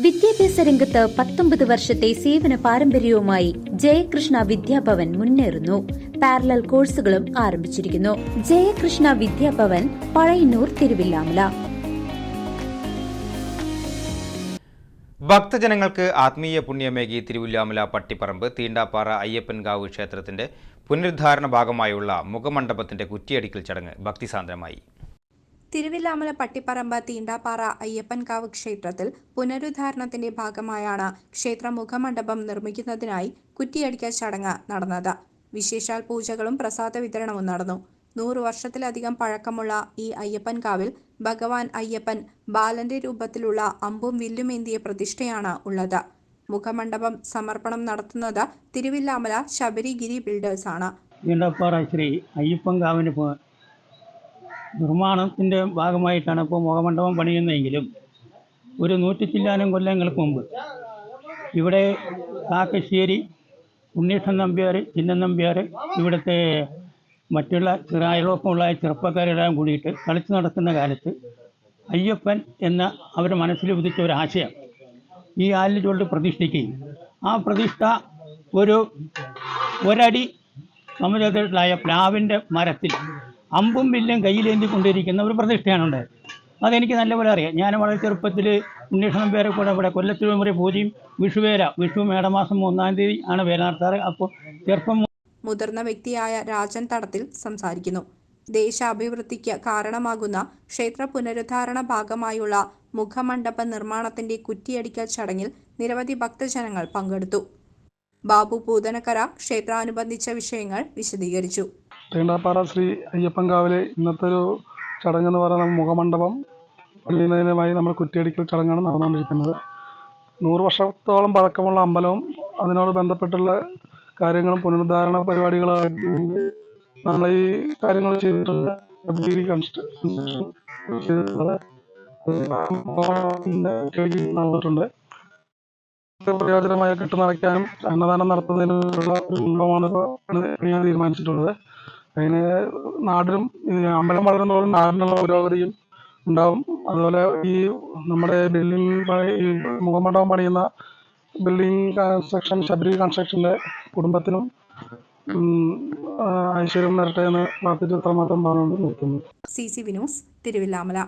വിദ്യാഭ്യാസ രംഗത്ത് പത്തൊമ്പത് വർഷത്തെ സേവന പാരമ്പര്യവുമായി ജയകൃഷ്ണ വിദ്യാഭവൻ മുന്നേറുന്നു. പാരലൽ കോഴ്സുകളും ആരംഭിച്ചിരിക്കുന്നു. ജയകൃഷ്ണ വിദ്യാഭവൻ പഴയന്നൂർ തിരുവില്ലാമല. ഭക്തജനങ്ങൾക്ക് ആത്മീയ പുണ്യമേകി തിരുവില്ലാമല പട്ടിപ്പറമ്പ് തീണ്ടാപ്പാറ അയ്യപ്പൻകാവ് ക്ഷേത്രത്തിന്റെ പുനരുദ്ധാരണ ഭാഗമായുള്ള മുഖമണ്ഡപത്തിന്റെ കുറ്റിയടിക്കൽ ചടങ്ങ് ഭക്തിസാന്ദ്രമായി. തിരുവില്ലാമല പട്ടിപ്പറമ്പ് തീണ്ടാപ്പാറ അയ്യപ്പൻകാവ് ക്ഷേത്രത്തിൽ പുനരുദ്ധാരണത്തിന്റെ ഭാഗമായാണ് ക്ഷേത്ര മുഖമണ്ഡപം നിർമ്മിക്കുന്നതിനായി കുറ്റിയടിക്കൽ ചടങ്ങ് നടന്നത്. വിശേഷാൽ പൂജകളും പ്രസാദ വിതരണവും നടന്നു. നൂറു വർഷത്തിലധികം പഴക്കമുള്ള ഈ അയ്യപ്പൻകാവിൽ ഭഗവാൻ അയ്യപ്പൻ ബാലന്റെ രൂപത്തിലുള്ള അമ്പും വില്ലുമേന്തിയ പ്രതിഷ്ഠയാണ് ഉള്ളത്. മുഖമണ്ഡപം സമർപ്പണം നടത്തുന്നത് തിരുവില്ലാമല ശബരിഗിരി ബിൽഡേഴ്സ് ആണ് ഈണ്ടപ്പാറ ശ്രീ അയ്യപ്പൻകാവിന് നിർമ്മാണത്തിന്റെ ഭാഗമായിട്ടാണ് ഇപ്പോൾ മുഖമണ്ഡപം പണിയുന്നതെങ്കിലും ഒരു നൂറ്റി ചില്ലാനും കൊല്ലങ്ങൾക്ക് മുമ്പ് ഇവിടെ കാക്കശ്ശേരി ഉണ്ണീഷൻ നമ്പ്യാർ ചിന്നൻ നമ്പ്യാർ ഇവിടുത്തെ മറ്റുള്ള ചെറായലോപ്പമുള്ള ചെറുപ്പക്കാരെല്ലാം കൂടിയിട്ട് കളിച്ചു നടക്കുന്ന കാലത്ത് അയ്യപ്പൻ എന്ന അവർ മനസ്സിൽ ഉദിച്ച ഒരു ആശയം ഈ ആലിന് ചുവട്ടിൽ പ്രതിഷ്ഠിക്കുകയും ആ പ്രതിഷ്ഠ ഒരു ഒരടി സമുദ്രത്തിലായ പ്ലാവിന്റെ മരത്തിൽ അമ്പും വില്ലും കയ്യിലേന്തി കൊണ്ടിരിക്കുന്ന ഒരു പ്രതിഷ്ഠയാണ് ഉണ്ടായത് അതെനിക്ക് നല്ലപോലെ അറിയാം. ഞാൻ വളരെ ചെറുപ്പത്തിൽ ഉണ്ണീഷണം പേരെ കൂടെ ഇവിടെ കൊല്ലത്തിലുമുറി പൂജയും വിഷുവേല വിഷു മേടമാസം ഒന്നാം തീയതി ആണ് വേല നടത്താറ് അപ്പോൾ ചെറുപ്പം മുതിർന്ന വ്യക്തിയായ രാജൻ തടത്തിൽ സംസാരിക്കുന്നു. ദേശാഭിവൃദ്ധിക്ക് കാരണമാകുന്ന ക്ഷേത്ര പുനരുദ്ധാരണ ഭാഗമായുള്ള മുഖമണ്ഡപ നിർമ്മാണത്തിന്റെ കുറ്റിയടിക്കൽ ചടങ്ങിൽ നിരവധി ഭക്തജനങ്ങൾ പങ്കെടുത്തു. ബാബു പൂതനക്കര ക്ഷേത്രാനുബന്ധിച്ച വിഷയങ്ങൾ വിശദീകരിച്ചു. തേണ്ടാപ്പാറ ശ്രീ അയ്യപ്പൻകാവിലെ ഇന്നത്തെ ഒരു ചടങ്ങെന്ന് പറയുന്നത് മുഖമണ്ഡപം പണിയുന്നതിനുമായി നമ്മൾ കുറ്റിയടിക്കൽ ചടങ്ങാണ് നടന്നുകൊണ്ടിരിക്കുന്നത്. നൂറ് വർഷത്തോളം പഴക്കമുള്ള അമ്പലവും അതിനോട് ബന്ധപ്പെട്ടുള്ള കാര്യങ്ങളും പുനരുദ്ധാരണ പരിപാടികളായിട്ട് നമ്മൾ ഈ കാര്യങ്ങൾ ചെയ്തിട്ടുണ്ട്. പ്രയോജനമായ കെട്ട് നടക്കാനും അന്നദാനം നടത്തുന്നതിനുള്ള കുടുംബമാണ് തീരുമാനിച്ചിട്ടുള്ളത്. അതിന് നാടിനും അമ്പലം വളരുന്നതോടും നാടിനുള്ള പുരോഗതിയും ഉണ്ടാവും. അതുപോലെ ഈ നമ്മുടെ ബിൽഡിംഗ് മുഖമണ്ഡപം പണിയുന്ന ബിൽഡിംഗ് കൺസ്ട്രക്ഷൻ ശബരി കൺസ്ട്രക്ഷന്റെ കുടുംബത്തിനും ഐശ്വര്യം വരട്ടെ എന്ന് പ്രാർത്ഥിച്ച് ഇത്രമാത്രം പറഞ്ഞുകൊണ്ട് നിർത്തുന്നു സി സി വിനോസ് തിരുവില്ലാമല.